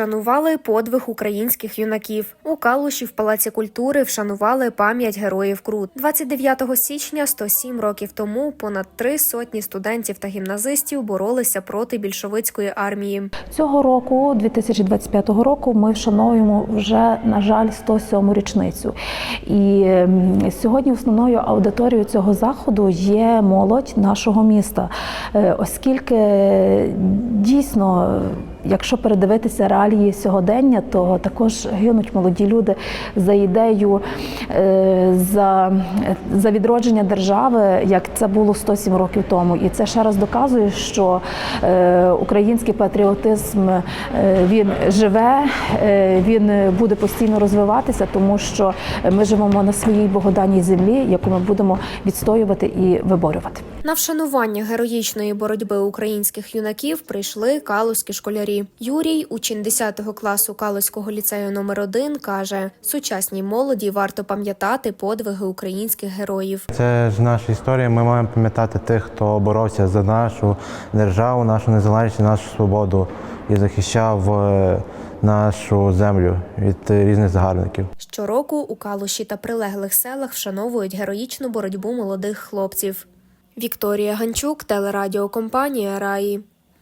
вшанували подвиг українських юнаків. У Калуші в Палаці культури вшанували пам'ять героїв Крут. 29 січня, 107 років тому, понад три сотні студентів та гімназистів боролися проти більшовицької армії. Цього року, 2025 року, ми вшановуємо вже, на жаль, 107 річницю. І ем, сьогодні основною аудиторією цього заходу є молодь нашого міста, Е, оскільки дійсно. Якщо передивитися реалії сьогодення, то також гинуть молоді люди за ідею е, за, за відродження держави, як це було 107 років тому. І це ще раз доказує, що е, український патріотизм е, він живе, він буде постійно розвиватися, тому що ми живемо на своїй богоданній землі, яку ми будемо відстоювати і виборювати. На вшанування героїчної боротьби українських юнаків прийшли калузькі школярі. Юрій, учень 10 класу Калузького ліцею номер 1 каже: сучасній молоді варто пам'ятати подвиги українських героїв. Це ж наша історія. Ми маємо пам'ятати тих, хто боровся за нашу державу, нашу незалежність, нашу свободу і захищав е, нашу землю від різних загарбників. Щороку у Калуші та прилеглих селах вшановують героїчну боротьбу молодих хлопців. Вікторія Ганчук, телерадіокомпанія Раї.